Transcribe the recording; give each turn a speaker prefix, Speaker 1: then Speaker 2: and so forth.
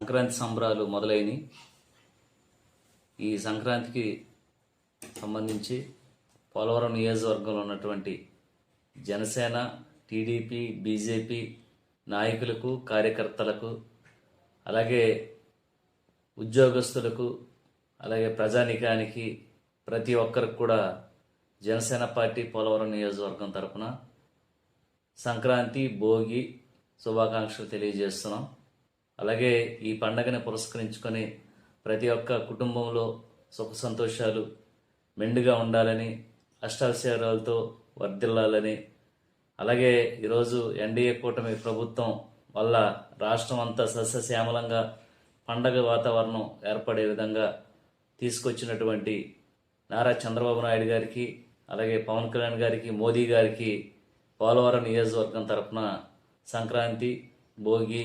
Speaker 1: సంక్రాంతి సంబరాలు మొదలైనవి. ఈ సంక్రాంతికి సంబంధించి పోలవరం నియోజకవర్గంలో ఉన్నటువంటి జనసేన టీడీపీ బీజేపీ నాయకులకు కార్యకర్తలకు అలాగే ఉద్యోగస్తులకు అలాగే ప్రజానికానికి ప్రతి ఒక్కరికి కూడా జనసేన పార్టీ పోలవరం నియోజకవర్గం తరపున సంక్రాంతి భోగి శుభాకాంక్షలు తెలియజేస్తున్నాం. అలాగే ఈ పండగని పురస్కరించుకొని ప్రతి ఒక్క కుటుంబంలో సుఖ సంతోషాలు మెండుగా ఉండాలని అష్టావిషయాలతో వర్ధిల్లాలని అలాగే ఈరోజు ఎన్డీఏ కూటమి ప్రభుత్వం వల్ల రాష్ట్రం అంతా సస్యశ్యామలంగా పండగ వాతావరణం ఏర్పడే విధంగా తీసుకొచ్చినటువంటి నారా చంద్రబాబు నాయుడు గారికి అలాగే పవన్ కళ్యాణ్ గారికి మోదీ గారికి పోలవరం నియోజకవర్గం తరఫున సంక్రాంతి భోగి